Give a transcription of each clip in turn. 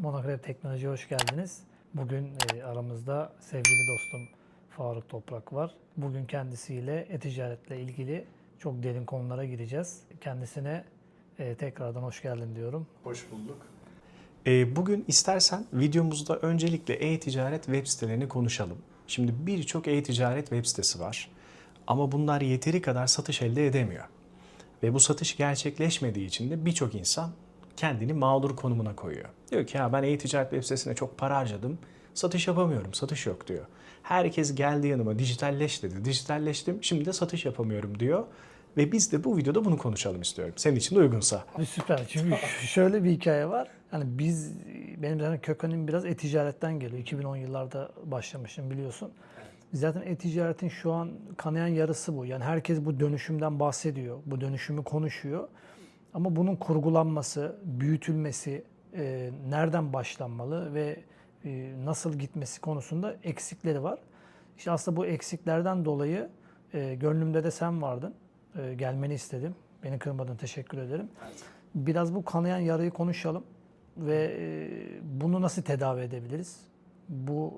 Monokrep Teknoloji'ye hoş geldiniz. Bugün e, aramızda sevgili dostum Faruk Toprak var. Bugün kendisiyle e-ticaretle ilgili çok derin konulara gireceğiz. Kendisine e, tekrardan hoş geldin diyorum. Hoş bulduk. Ee, bugün istersen videomuzda öncelikle e-ticaret web sitelerini konuşalım. Şimdi birçok e-ticaret web sitesi var. Ama bunlar yeteri kadar satış elde edemiyor. Ve bu satış gerçekleşmediği için de birçok insan kendini mağdur konumuna koyuyor. Diyor ki ya ben e-ticaret web sitesine çok para harcadım. Satış yapamıyorum, satış yok diyor. Herkes geldi yanıma dijitalleş dedi. Dijitalleştim, şimdi de satış yapamıyorum diyor. Ve biz de bu videoda bunu konuşalım istiyorum. Senin için de uygunsa. Abi Süper. Çünkü şöyle bir hikaye var. Hani biz benim zaten kökenim biraz e-ticaretten geliyor. 2010 yıllarda başlamışım biliyorsun. Zaten e-ticaretin şu an kanayan yarısı bu. Yani herkes bu dönüşümden bahsediyor. Bu dönüşümü konuşuyor. Ama bunun kurgulanması, büyütülmesi, e, nereden başlanmalı ve e, nasıl gitmesi konusunda eksikleri var. İşte aslında bu eksiklerden dolayı e, gönlümde de sen vardın. E, gelmeni istedim. Beni kırmadın. Teşekkür ederim. Biraz bu kanayan yarayı konuşalım ve e, bunu nasıl tedavi edebiliriz? Bu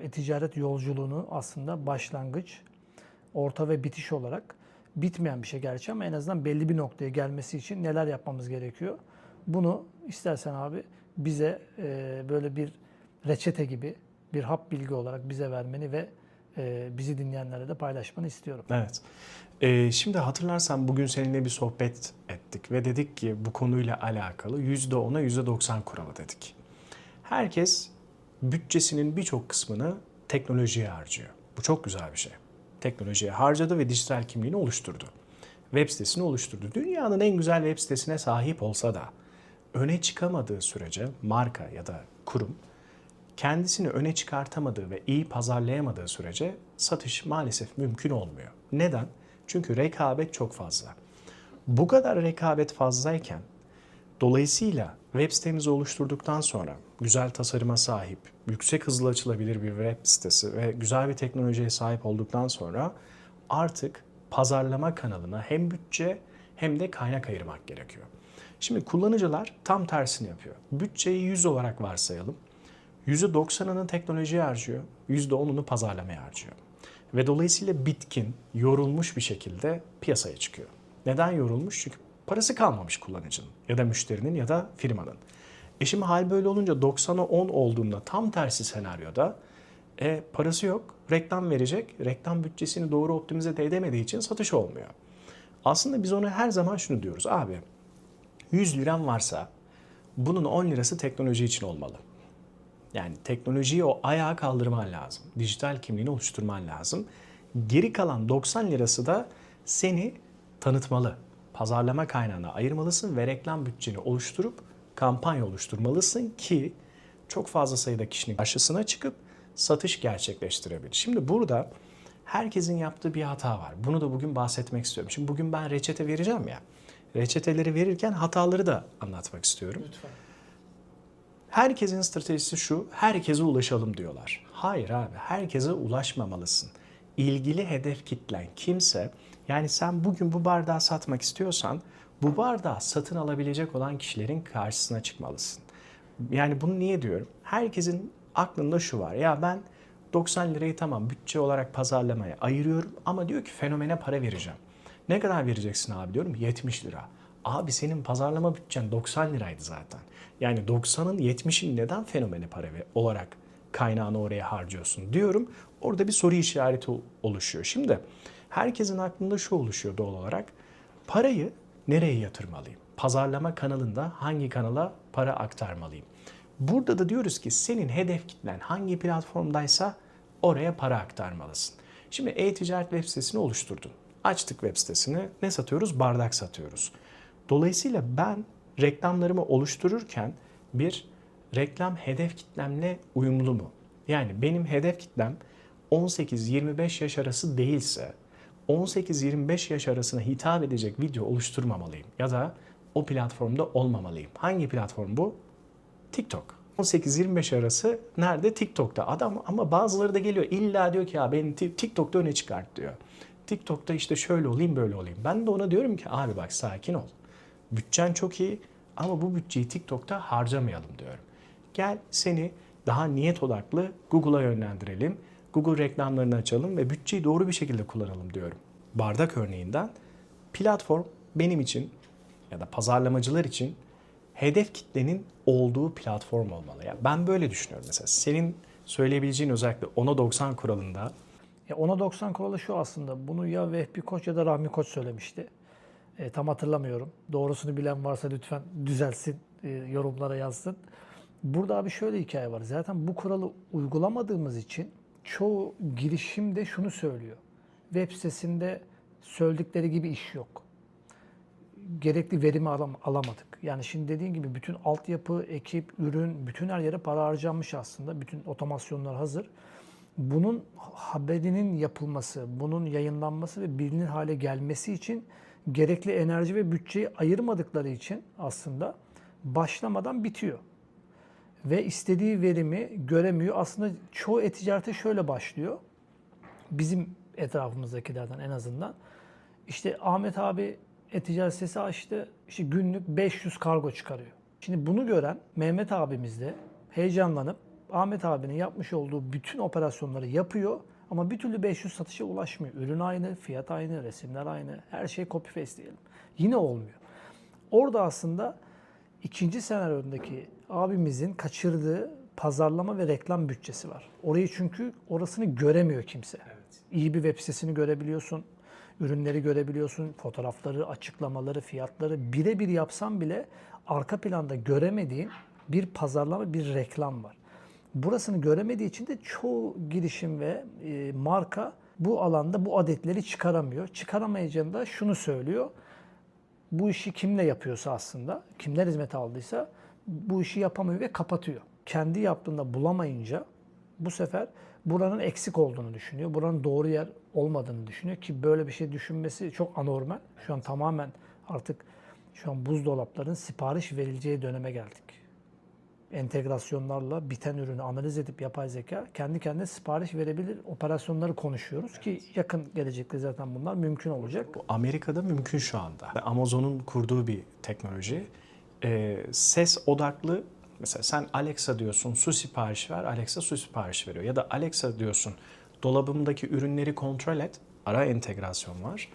e, e-ticaret yolculuğunu aslında başlangıç, orta ve bitiş olarak bitmeyen bir şey gerçi ama en azından belli bir noktaya gelmesi için neler yapmamız gerekiyor? Bunu istersen abi bize e, böyle bir reçete gibi bir hap bilgi olarak bize vermeni ve e, bizi dinleyenlere de paylaşmanı istiyorum. Evet. Ee, şimdi hatırlarsan bugün seninle bir sohbet ettik ve dedik ki bu konuyla alakalı %10'a %90 kuralı dedik. Herkes bütçesinin birçok kısmını teknolojiye harcıyor. Bu çok güzel bir şey. Teknolojiye harcadı ve dijital kimliğini oluşturdu. Web sitesini oluşturdu. Dünyanın en güzel web sitesine sahip olsa da öne çıkamadığı sürece marka ya da kurum kendisini öne çıkartamadığı ve iyi pazarlayamadığı sürece satış maalesef mümkün olmuyor. Neden? Çünkü rekabet çok fazla. Bu kadar rekabet fazlayken dolayısıyla web sitemizi oluşturduktan sonra güzel tasarıma sahip, yüksek hızlı açılabilir bir web sitesi ve güzel bir teknolojiye sahip olduktan sonra artık pazarlama kanalına hem bütçe hem de kaynak ayırmak gerekiyor. Şimdi kullanıcılar tam tersini yapıyor. Bütçeyi 100 olarak varsayalım. %90'ını teknolojiye harcıyor, %10'unu pazarlamaya harcıyor. Ve dolayısıyla bitkin, yorulmuş bir şekilde piyasaya çıkıyor. Neden yorulmuş? Çünkü parası kalmamış kullanıcının ya da müşterinin ya da firmanın. E şimdi hal böyle olunca 90'a 10 olduğunda tam tersi senaryoda e, parası yok, reklam verecek, reklam bütçesini doğru optimize de edemediği için satış olmuyor. Aslında biz ona her zaman şunu diyoruz abi 100 liran varsa bunun 10 lirası teknoloji için olmalı. Yani teknolojiyi o ayağa kaldırman lazım. Dijital kimliğini oluşturman lazım. Geri kalan 90 lirası da seni tanıtmalı. Pazarlama kaynağına ayırmalısın ve reklam bütçeni oluşturup kampanya oluşturmalısın ki çok fazla sayıda kişinin karşısına çıkıp satış gerçekleştirebilir. Şimdi burada herkesin yaptığı bir hata var. Bunu da bugün bahsetmek istiyorum. Şimdi bugün ben reçete vereceğim ya. Reçeteleri verirken hataları da anlatmak istiyorum. Lütfen. Herkesin stratejisi şu, herkese ulaşalım diyorlar. Hayır abi, herkese ulaşmamalısın. İlgili hedef kitlen kimse, yani sen bugün bu bardağı satmak istiyorsan, bu bardağı satın alabilecek olan kişilerin karşısına çıkmalısın. Yani bunu niye diyorum? Herkesin aklında şu var, ya ben 90 lirayı tamam bütçe olarak pazarlamaya ayırıyorum ama diyor ki fenomene para vereceğim. Ne kadar vereceksin abi diyorum 70 lira. Abi senin pazarlama bütçen 90 liraydı zaten. Yani 90'ın 70'ini neden fenomene para olarak kaynağını oraya harcıyorsun diyorum. Orada bir soru işareti oluşuyor. Şimdi herkesin aklında şu oluşuyor doğal olarak. Parayı nereye yatırmalıyım? Pazarlama kanalında hangi kanala para aktarmalıyım? Burada da diyoruz ki senin hedef kitlen hangi platformdaysa oraya para aktarmalısın. Şimdi e-ticaret web sitesini oluşturdun. Açtık web sitesini. Ne satıyoruz? Bardak satıyoruz. Dolayısıyla ben reklamlarımı oluştururken bir reklam hedef kitlemle uyumlu mu? Yani benim hedef kitlem 18-25 yaş arası değilse 18-25 yaş arasına hitap edecek video oluşturmamalıyım ya da o platformda olmamalıyım. Hangi platform bu? TikTok. 18-25 arası nerede? TikTok'ta. Adam ama bazıları da geliyor illa diyor ki ya beni Ti- TikTok'ta öne çıkart diyor. TikTok'ta işte şöyle olayım böyle olayım. Ben de ona diyorum ki abi bak sakin ol. Bütçen çok iyi ama bu bütçeyi TikTok'ta harcamayalım diyorum. Gel seni daha niyet odaklı Google'a yönlendirelim. Google reklamlarını açalım ve bütçeyi doğru bir şekilde kullanalım diyorum. Bardak örneğinden platform benim için ya da pazarlamacılar için hedef kitlenin olduğu platform olmalı. Ya ben böyle düşünüyorum mesela. Senin söyleyebileceğin özellikle 10'a 90 kuralında Ya 10'a 90 kuralı şu aslında. Bunu ya Vehbi Koç ya da Rahmi Koç söylemişti. E, tam hatırlamıyorum. Doğrusunu bilen varsa lütfen düzelsin, e, yorumlara yazsın. Burada abi şöyle hikaye var. Zaten bu kuralı uygulamadığımız için çoğu girişim de şunu söylüyor. Web sitesinde söyledikleri gibi iş yok. Gerekli verimi alam- alamadık. Yani şimdi dediğin gibi bütün altyapı, ekip, ürün, bütün her yere para harcanmış aslında. Bütün otomasyonlar hazır bunun haberinin yapılması, bunun yayınlanması ve bilinir hale gelmesi için gerekli enerji ve bütçeyi ayırmadıkları için aslında başlamadan bitiyor. Ve istediği verimi göremiyor. Aslında çoğu e-ticarete şöyle başlıyor. Bizim etrafımızdakilerden en azından. İşte Ahmet abi e-ticaret sitesi açtı. İşte günlük 500 kargo çıkarıyor. Şimdi bunu gören Mehmet abimiz de heyecanlanıp Ahmet abinin yapmış olduğu bütün operasyonları yapıyor ama bir türlü 500 satışa ulaşmıyor. Ürün aynı, fiyat aynı, resimler aynı. Her şey copy paste diyelim. Yine olmuyor. Orada aslında ikinci senaryodaki abimizin kaçırdığı pazarlama ve reklam bütçesi var. Orayı çünkü orasını göremiyor kimse. İyi bir web sitesini görebiliyorsun. Ürünleri görebiliyorsun. Fotoğrafları, açıklamaları, fiyatları birebir yapsan bile arka planda göremediğin bir pazarlama, bir reklam var. Burasını göremediği için de çoğu girişim ve e, marka bu alanda bu adetleri çıkaramıyor. Çıkaramayacağını da şunu söylüyor bu işi kimle yapıyorsa aslında, kimler hizmet aldıysa bu işi yapamıyor ve kapatıyor. Kendi yaptığında bulamayınca bu sefer buranın eksik olduğunu düşünüyor. Buranın doğru yer olmadığını düşünüyor ki böyle bir şey düşünmesi çok anormal. Şu an tamamen artık şu an buzdolapların sipariş verileceği döneme geldik. Entegrasyonlarla biten ürünü analiz edip yapay zeka kendi kendine sipariş verebilir operasyonları konuşuyoruz ki yakın gelecekte zaten bunlar mümkün olacak. Amerika'da mümkün şu anda. Amazon'un kurduğu bir teknoloji. Ee, ses odaklı mesela sen Alexa diyorsun su sipariş ver. Alexa su sipariş veriyor. Ya da Alexa diyorsun dolabımdaki ürünleri kontrol et. Ara entegrasyon var.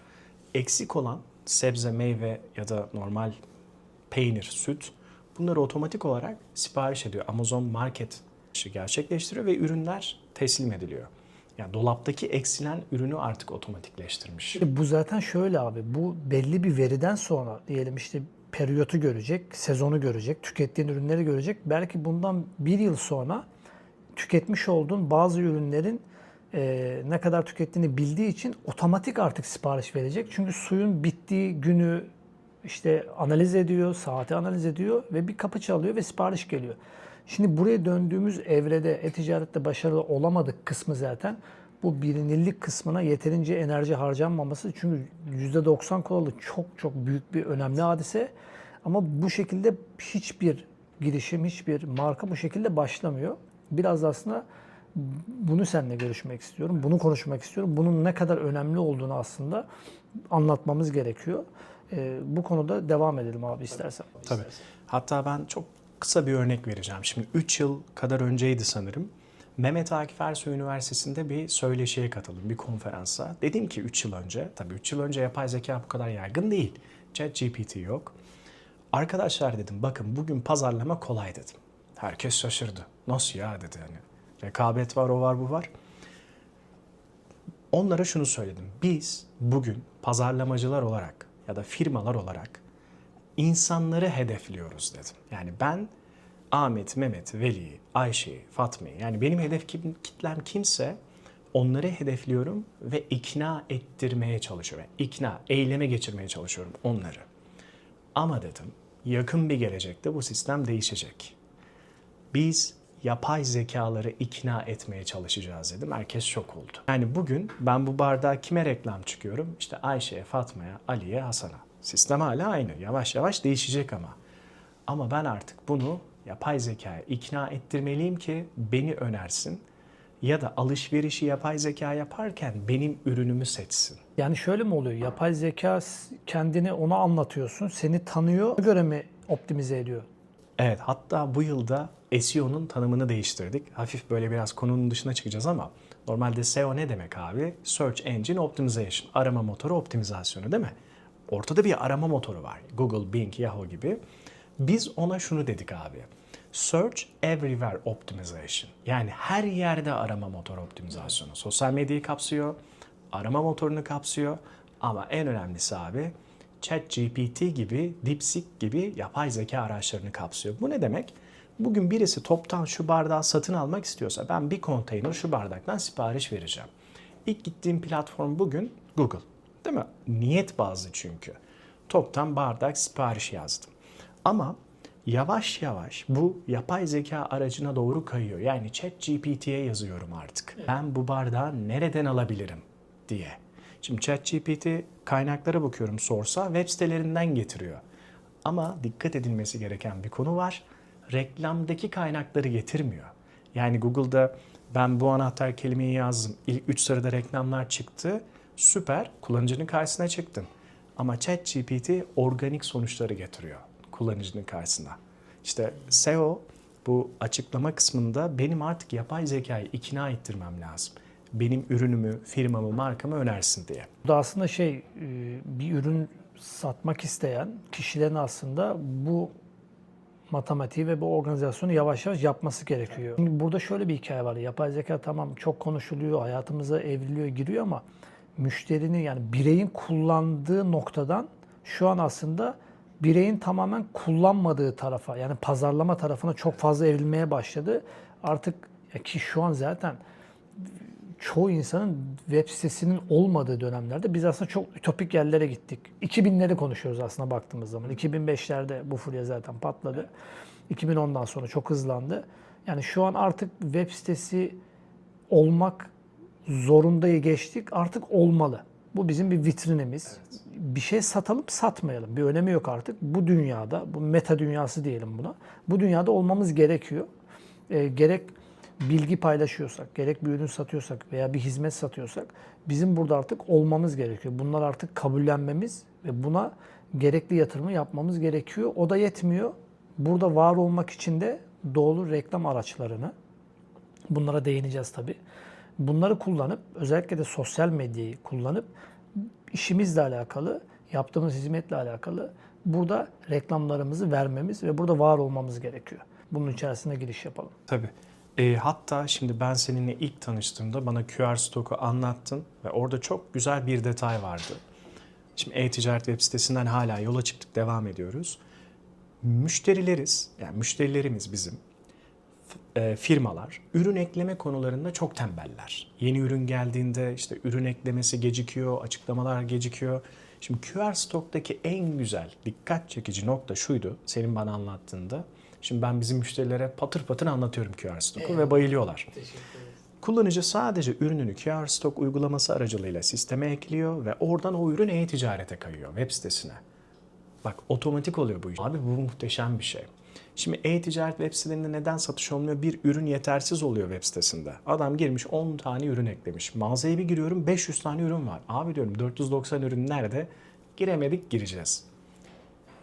Eksik olan sebze, meyve ya da normal peynir, süt bunları otomatik olarak sipariş ediyor. Amazon Market işi gerçekleştiriyor ve ürünler teslim ediliyor. Yani dolaptaki eksilen ürünü artık otomatikleştirmiş. Bu zaten şöyle abi. Bu belli bir veriden sonra diyelim işte periyotu görecek, sezonu görecek, tükettiğin ürünleri görecek. Belki bundan bir yıl sonra tüketmiş olduğun bazı ürünlerin e, ne kadar tükettiğini bildiği için otomatik artık sipariş verecek. Çünkü suyun bittiği günü işte analiz ediyor, saati analiz ediyor ve bir kapı çalıyor ve sipariş geliyor. Şimdi buraya döndüğümüz evrede e-ticarette başarılı olamadık kısmı zaten bu bilinirlik kısmına yeterince enerji harcanmaması. Çünkü %90 kuralı çok çok büyük bir önemli hadise. Ama bu şekilde hiçbir girişim, hiçbir marka bu şekilde başlamıyor. Biraz da aslında bunu seninle görüşmek istiyorum. Bunu konuşmak istiyorum. Bunun ne kadar önemli olduğunu aslında anlatmamız gerekiyor. Ee, bu konuda devam edelim abi istersen. Tabii. Hatta ben çok kısa bir örnek vereceğim. Şimdi 3 yıl kadar önceydi sanırım. Mehmet Akif Ersoy Üniversitesi'nde bir söyleşiye katıldım, bir konferansa. Dedim ki 3 yıl önce, tabii 3 yıl önce yapay zeka bu kadar yaygın değil. ChatGPT yok. Arkadaşlar dedim bakın bugün pazarlama kolay dedim. Herkes şaşırdı. Nasıl ya dedi hani. Rekabet var, o var, bu var. Onlara şunu söyledim. Biz bugün pazarlamacılar olarak ya da firmalar olarak insanları hedefliyoruz dedim. Yani ben Ahmet, Mehmet, Veli, Ayşe'yi, Fatma'yı yani benim hedef kitlem kimse onları hedefliyorum ve ikna ettirmeye çalışıyorum. Yani ikna, eyleme geçirmeye çalışıyorum onları. Ama dedim yakın bir gelecekte bu sistem değişecek. Biz yapay zekaları ikna etmeye çalışacağız dedim. Herkes şok oldu. Yani bugün ben bu bardağa kime reklam çıkıyorum? İşte Ayşe'ye, Fatma'ya, Ali'ye, Hasan'a. Sistem hala aynı. Yavaş yavaş değişecek ama. Ama ben artık bunu yapay zekaya ikna ettirmeliyim ki beni önersin. Ya da alışverişi yapay zeka yaparken benim ürünümü seçsin. Yani şöyle mi oluyor? Yapay zeka kendini ona anlatıyorsun. Seni tanıyor. Ona göre mi optimize ediyor? Evet hatta bu yılda SEO'nun tanımını değiştirdik. Hafif böyle biraz konunun dışına çıkacağız ama normalde SEO ne demek abi? Search Engine Optimization, arama motoru optimizasyonu değil mi? Ortada bir arama motoru var. Google, Bing, Yahoo gibi. Biz ona şunu dedik abi. Search Everywhere Optimization. Yani her yerde arama motoru optimizasyonu. Sosyal medyayı kapsıyor, arama motorunu kapsıyor ama en önemlisi abi ChatGPT gibi, DeepSeek gibi yapay zeka araçlarını kapsıyor. Bu ne demek? Bugün birisi toptan şu bardağı satın almak istiyorsa ben bir konteyner şu bardaktan sipariş vereceğim. İlk gittiğim platform bugün Google. Değil mi? Niyet bazlı çünkü. Toptan bardak sipariş yazdım. Ama yavaş yavaş bu yapay zeka aracına doğru kayıyor. Yani ChatGPT'ye yazıyorum artık. Ben bu bardağı nereden alabilirim diye. Şimdi ChatGPT kaynaklara bakıyorum sorsa web sitelerinden getiriyor. Ama dikkat edilmesi gereken bir konu var. Reklamdaki kaynakları getirmiyor. Yani Google'da ben bu anahtar kelimeyi yazdım. İlk 3 sırada reklamlar çıktı. Süper. Kullanıcının karşısına çıktın. Ama ChatGPT organik sonuçları getiriyor kullanıcının karşısına. İşte SEO bu açıklama kısmında benim artık yapay zekayı ikna ettirmem lazım. Benim ürünümü, firmamı, markamı önersin diye. Bu da aslında şey e, bir ürün satmak isteyen kişilerin aslında bu matematiği ve bu organizasyonu yavaş yavaş yapması gerekiyor. Şimdi burada şöyle bir hikaye var. Yapay zeka tamam çok konuşuluyor, hayatımıza evriliyor, giriyor ama müşterinin yani bireyin kullandığı noktadan şu an aslında bireyin tamamen kullanmadığı tarafa yani pazarlama tarafına çok fazla evrilmeye başladı. Artık ki şu an zaten çoğu insanın web sitesinin olmadığı dönemlerde biz aslında çok ütopik yerlere gittik. 2000'leri konuşuyoruz aslında baktığımız zaman. 2005'lerde bu furya zaten patladı. 2010'dan sonra çok hızlandı. Yani şu an artık web sitesi olmak zorundayı geçtik. Artık olmalı. Bu bizim bir vitrinimiz. Bir şey satalım satmayalım. Bir önemi yok artık. Bu dünyada, bu meta dünyası diyelim buna. Bu dünyada olmamız gerekiyor. E, gerek bilgi paylaşıyorsak, gerek bir ürün satıyorsak veya bir hizmet satıyorsak bizim burada artık olmamız gerekiyor. Bunlar artık kabullenmemiz ve buna gerekli yatırımı yapmamız gerekiyor. O da yetmiyor. Burada var olmak için de doğru reklam araçlarını bunlara değineceğiz tabii. Bunları kullanıp özellikle de sosyal medyayı kullanıp işimizle alakalı, yaptığımız hizmetle alakalı burada reklamlarımızı vermemiz ve burada var olmamız gerekiyor. Bunun içerisine giriş yapalım. Tabii. E, hatta şimdi ben seninle ilk tanıştığımda bana QR Stock'u anlattın ve orada çok güzel bir detay vardı. Şimdi e-ticaret web sitesinden hala yola çıktık, devam ediyoruz. Müşterileriz, yani müşterilerimiz bizim e, firmalar ürün ekleme konularında çok tembeller. Yeni ürün geldiğinde işte ürün eklemesi gecikiyor, açıklamalar gecikiyor. Şimdi QR Stock'taki en güzel dikkat çekici nokta şuydu senin bana anlattığında. Şimdi ben bizim müşterilere patır patır anlatıyorum QR Stock'u ve bayılıyorlar. Kullanıcı sadece ürününü QR Stock uygulaması aracılığıyla sisteme ekliyor ve oradan o ürün e-ticarete kayıyor web sitesine. Bak otomatik oluyor bu iş. Abi bu muhteşem bir şey. Şimdi e-ticaret web sitelerinde neden satış olmuyor? Bir ürün yetersiz oluyor web sitesinde. Adam girmiş 10 tane ürün eklemiş. Mağazaya bir giriyorum 500 tane ürün var. Abi diyorum 490 ürün nerede? Giremedik gireceğiz.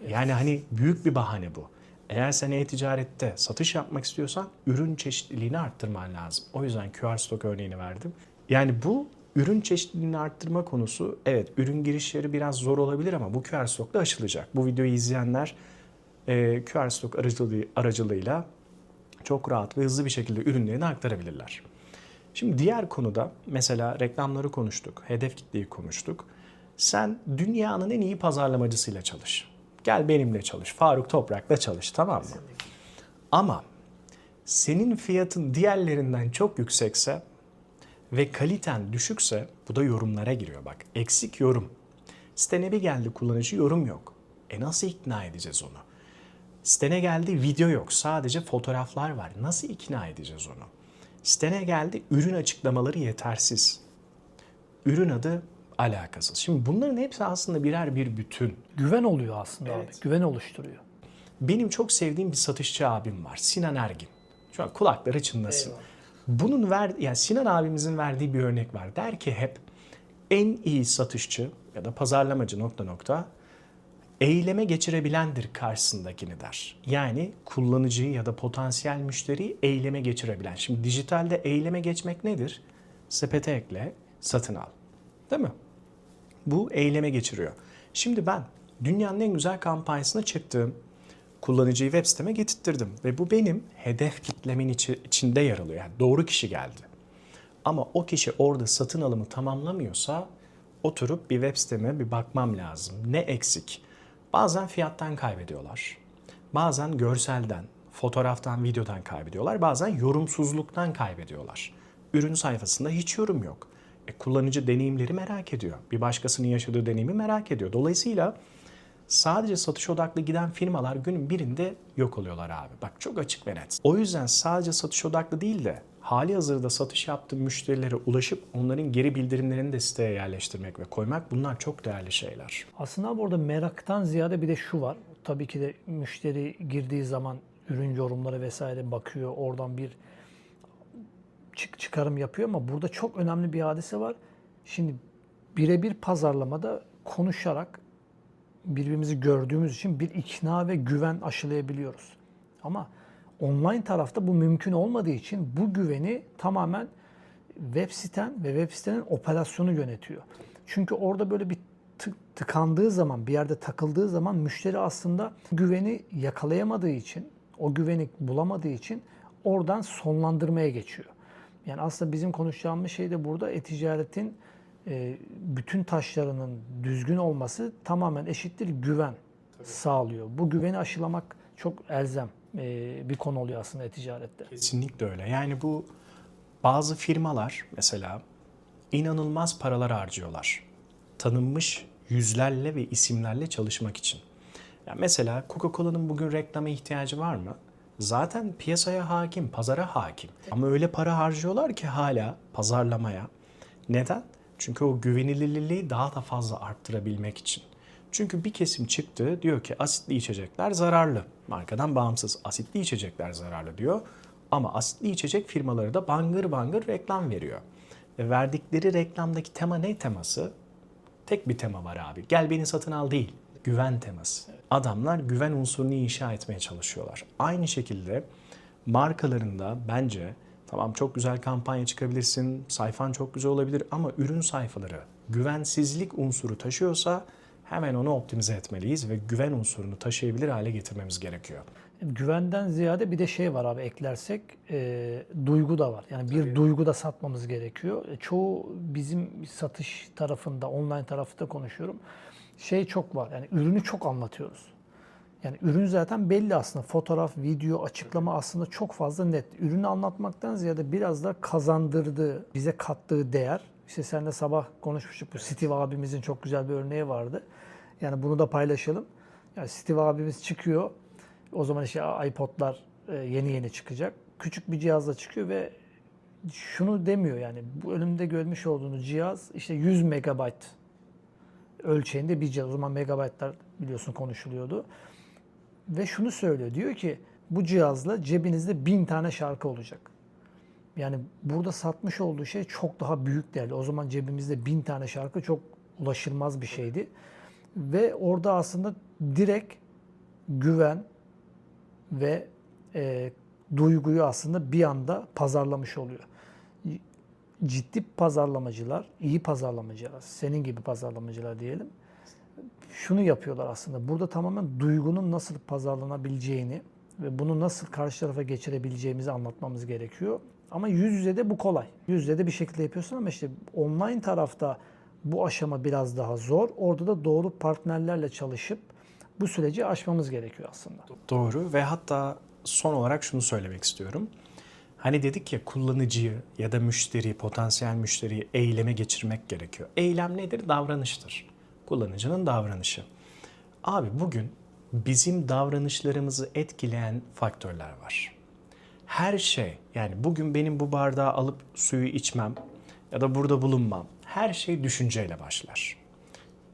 Yani hani büyük bir bahane bu. Eğer sen e-ticarette satış yapmak istiyorsan ürün çeşitliliğini arttırman lazım. O yüzden QR Stock örneğini verdim. Yani bu ürün çeşitliliğini arttırma konusu evet ürün girişleri biraz zor olabilir ama bu QR Stock'ta aşılacak. Bu videoyu izleyenler e, QR Stock aracılığı, aracılığıyla çok rahat ve hızlı bir şekilde ürünlerini aktarabilirler. Şimdi diğer konuda mesela reklamları konuştuk, hedef kitleyi konuştuk. Sen dünyanın en iyi pazarlamacısıyla çalış. Gel benimle çalış, Faruk Toprak'la çalış tamam mı? Ama senin fiyatın diğerlerinden çok yüksekse ve kaliten düşükse bu da yorumlara giriyor bak. Eksik yorum. Sitene bir geldi kullanıcı yorum yok. E nasıl ikna edeceğiz onu? Sitene geldi video yok. Sadece fotoğraflar var. Nasıl ikna edeceğiz onu? Sitene geldi ürün açıklamaları yetersiz. Ürün adı alakasız. Şimdi bunların hepsi aslında birer bir bütün. Güven oluyor aslında Evet. abi. Güven oluşturuyor. Benim çok sevdiğim bir satışçı abim var. Sinan Ergin. Şu an kulakları çınlasın. Bunun ver, yani Sinan abimizin verdiği bir örnek var. Der ki hep en iyi satışçı ya da pazarlamacı nokta nokta eyleme geçirebilendir karşısındakini der. Yani kullanıcıyı ya da potansiyel müşteriyi eyleme geçirebilen. Şimdi dijitalde eyleme geçmek nedir? Sepete ekle, satın al. Değil mi? Bu eyleme geçiriyor. Şimdi ben dünyanın en güzel kampanyasına çıktım. Kullanıcıyı web siteme getirttirdim ve bu benim hedef kitlemin içi- içinde yer alıyor. Yani doğru kişi geldi. Ama o kişi orada satın alımı tamamlamıyorsa oturup bir web siteme bir bakmam lazım. Ne eksik? Bazen fiyattan kaybediyorlar. Bazen görselden, fotoğraftan, videodan kaybediyorlar. Bazen yorumsuzluktan kaybediyorlar. Ürün sayfasında hiç yorum yok. E, kullanıcı deneyimleri merak ediyor. Bir başkasının yaşadığı deneyimi merak ediyor. Dolayısıyla sadece satış odaklı giden firmalar günün birinde yok oluyorlar abi. Bak çok açık ve net. O yüzden sadece satış odaklı değil de hali hazırda satış yaptığın müşterilere ulaşıp onların geri bildirimlerini de siteye yerleştirmek ve koymak bunlar çok değerli şeyler. Aslında abi orada meraktan ziyade bir de şu var. Tabii ki de müşteri girdiği zaman ürün yorumları vesaire bakıyor. Oradan bir çık çıkarım yapıyor ama burada çok önemli bir hadise var. Şimdi birebir pazarlamada konuşarak birbirimizi gördüğümüz için bir ikna ve güven aşılayabiliyoruz. Ama online tarafta bu mümkün olmadığı için bu güveni tamamen web siten ve web sitenin operasyonu yönetiyor. Çünkü orada böyle bir tık- tıkandığı zaman, bir yerde takıldığı zaman müşteri aslında güveni yakalayamadığı için, o güveni bulamadığı için oradan sonlandırmaya geçiyor. Yani aslında bizim konuşacağımız şey de burada e-ticaretin e, bütün taşlarının düzgün olması tamamen eşittir güven sağlıyor. Bu güveni aşılamak çok elzem e, bir konu oluyor aslında e-ticarette. Kesinlikle öyle. Yani bu bazı firmalar mesela inanılmaz paralar harcıyorlar. Tanınmış yüzlerle ve isimlerle çalışmak için. Ya mesela Coca-Cola'nın bugün reklama ihtiyacı var mı? Zaten piyasaya hakim, pazara hakim. Ama öyle para harcıyorlar ki hala pazarlamaya. Neden? Çünkü o güvenilirliği daha da fazla arttırabilmek için. Çünkü bir kesim çıktı diyor ki asitli içecekler zararlı. Markadan bağımsız asitli içecekler zararlı diyor. Ama asitli içecek firmaları da bangır bangır reklam veriyor. Ve verdikleri reklamdaki tema ne teması? Tek bir tema var abi. Gel beni satın al değil. Güven teması. Adamlar güven unsurunu inşa etmeye çalışıyorlar. Aynı şekilde markalarında bence tamam çok güzel kampanya çıkabilirsin, sayfan çok güzel olabilir ama ürün sayfaları güvensizlik unsuru taşıyorsa hemen onu optimize etmeliyiz ve güven unsurunu taşıyabilir hale getirmemiz gerekiyor. Güvenden ziyade bir de şey var abi eklersek e, duygu da var. Yani bir duygu da satmamız gerekiyor. E, çoğu bizim satış tarafında, online tarafında konuşuyorum. Şey çok var. Yani ürünü çok anlatıyoruz. Yani ürün zaten belli aslında. Fotoğraf, video, açıklama aslında çok fazla net. Ürünü anlatmaktan ziyade biraz da kazandırdığı, bize kattığı değer. İşte seninle sabah konuşmuştuk. Bu Steve abimizin çok güzel bir örneği vardı. Yani bunu da paylaşalım. Yani Steve abimiz çıkıyor. O zaman işte iPod'lar e, yeni yeni çıkacak. Küçük bir cihazla çıkıyor ve şunu demiyor yani bu önümde görmüş olduğunuz cihaz işte 100 megabayt ölçeğinde bir cihaz. O zaman megabaytlar biliyorsun konuşuluyordu. Ve şunu söylüyor. Diyor ki bu cihazla cebinizde bin tane şarkı olacak. Yani burada satmış olduğu şey çok daha büyük değerli. O zaman cebimizde bin tane şarkı çok ulaşılmaz bir şeydi. Ve orada aslında direkt güven ve e, duyguyu aslında bir anda pazarlamış oluyor. Ciddi pazarlamacılar, iyi pazarlamacılar, senin gibi pazarlamacılar diyelim. Şunu yapıyorlar aslında. Burada tamamen duygunun nasıl pazarlanabileceğini ve bunu nasıl karşı tarafa geçirebileceğimizi anlatmamız gerekiyor. Ama yüz yüze de bu kolay. Yüz yüze de bir şekilde yapıyorsun ama işte online tarafta bu aşama biraz daha zor. Orada da doğru partnerlerle çalışıp bu süreci aşmamız gerekiyor aslında. Doğru ve hatta son olarak şunu söylemek istiyorum. Hani dedik ya kullanıcıyı ya da müşteriyi, potansiyel müşteriyi eyleme geçirmek gerekiyor. Eylem nedir? Davranıştır. Kullanıcının davranışı. Abi bugün bizim davranışlarımızı etkileyen faktörler var. Her şey yani bugün benim bu bardağı alıp suyu içmem ya da burada bulunmam her şey düşünceyle başlar.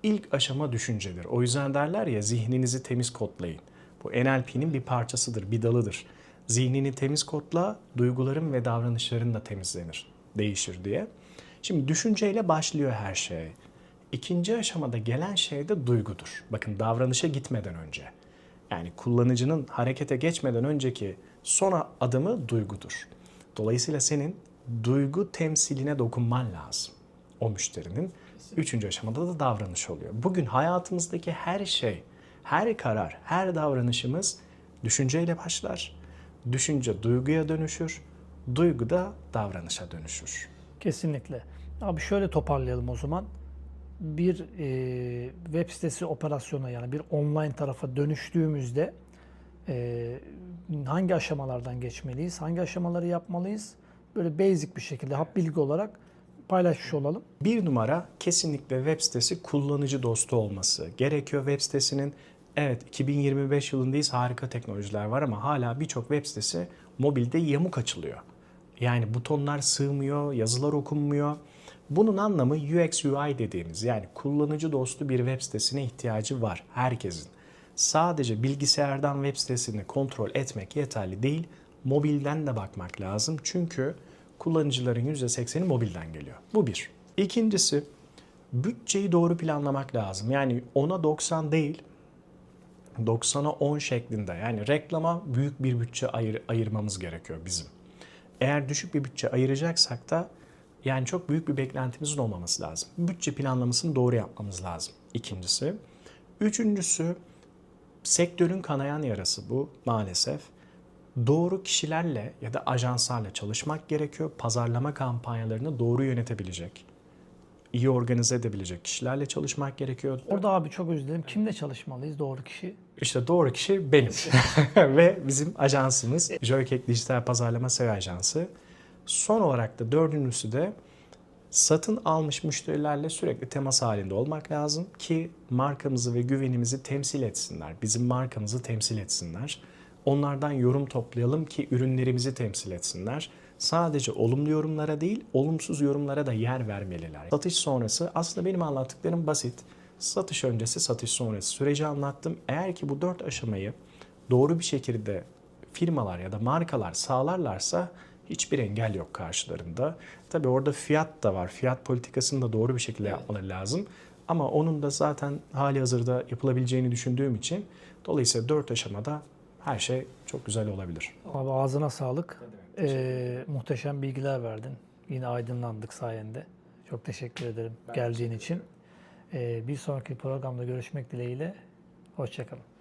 İlk aşama düşüncedir. O yüzden derler ya zihninizi temiz kodlayın. Bu NLP'nin bir parçasıdır, bir dalıdır. Zihnini temiz kodla, duyguların ve davranışların da temizlenir, değişir diye. Şimdi düşünceyle başlıyor her şey. İkinci aşamada gelen şey de duygudur. Bakın davranışa gitmeden önce. Yani kullanıcının harekete geçmeden önceki son adımı duygudur. Dolayısıyla senin duygu temsiline dokunman lazım o müşterinin. Üçüncü aşamada da davranış oluyor. Bugün hayatımızdaki her şey, her karar, her davranışımız düşünceyle başlar. Düşünce duyguya dönüşür, duygu da davranışa dönüşür. Kesinlikle. Abi şöyle toparlayalım o zaman. Bir e, web sitesi operasyona yani bir online tarafa dönüştüğümüzde e, hangi aşamalardan geçmeliyiz? Hangi aşamaları yapmalıyız? Böyle basic bir şekilde hap bilgi olarak paylaşmış olalım. Bir numara kesinlikle web sitesi kullanıcı dostu olması gerekiyor web sitesinin. Evet 2025 yılındayız harika teknolojiler var ama hala birçok web sitesi mobilde yamuk açılıyor. Yani butonlar sığmıyor, yazılar okunmuyor. Bunun anlamı UX UI dediğimiz yani kullanıcı dostu bir web sitesine ihtiyacı var herkesin. Sadece bilgisayardan web sitesini kontrol etmek yeterli değil. Mobilden de bakmak lazım. Çünkü kullanıcıların %80'i mobilden geliyor. Bu bir. İkincisi bütçeyi doğru planlamak lazım. Yani 10'a 90 değil 90'a 10 şeklinde yani reklama büyük bir bütçe ayır, ayırmamız gerekiyor bizim. Eğer düşük bir bütçe ayıracaksak da yani çok büyük bir beklentimizin olmaması lazım. Bütçe planlamasını doğru yapmamız lazım. İkincisi. Üçüncüsü sektörün kanayan yarası bu maalesef. Doğru kişilerle ya da ajanslarla çalışmak gerekiyor. Pazarlama kampanyalarını doğru yönetebilecek, iyi organize edebilecek kişilerle çalışmak gerekiyor. Orada abi çok özür dilerim. Kimle çalışmalıyız doğru kişi? İşte doğru kişi benim ve bizim ajansımız Joykek Dijital Pazarlama SEO Ajansı. Son olarak da dördüncüsü de satın almış müşterilerle sürekli temas halinde olmak lazım ki markamızı ve güvenimizi temsil etsinler. Bizim markamızı temsil etsinler. Onlardan yorum toplayalım ki ürünlerimizi temsil etsinler. Sadece olumlu yorumlara değil, olumsuz yorumlara da yer vermeliler. Satış sonrası aslında benim anlattıklarım basit. Satış öncesi, satış sonrası süreci anlattım. Eğer ki bu dört aşamayı doğru bir şekilde firmalar ya da markalar sağlarlarsa hiçbir engel yok karşılarında. Tabii orada fiyat da var. Fiyat politikasını da doğru bir şekilde yapmaları lazım. Ama onun da zaten hali hazırda yapılabileceğini düşündüğüm için dolayısıyla dört aşamada her şey çok güzel olabilir. Abi ağzına sağlık. Ee, muhteşem bilgiler verdin. Yine aydınlandık sayende. Çok teşekkür ederim geldiğin için. Ee, bir sonraki programda görüşmek dileğiyle. Hoşçakalın.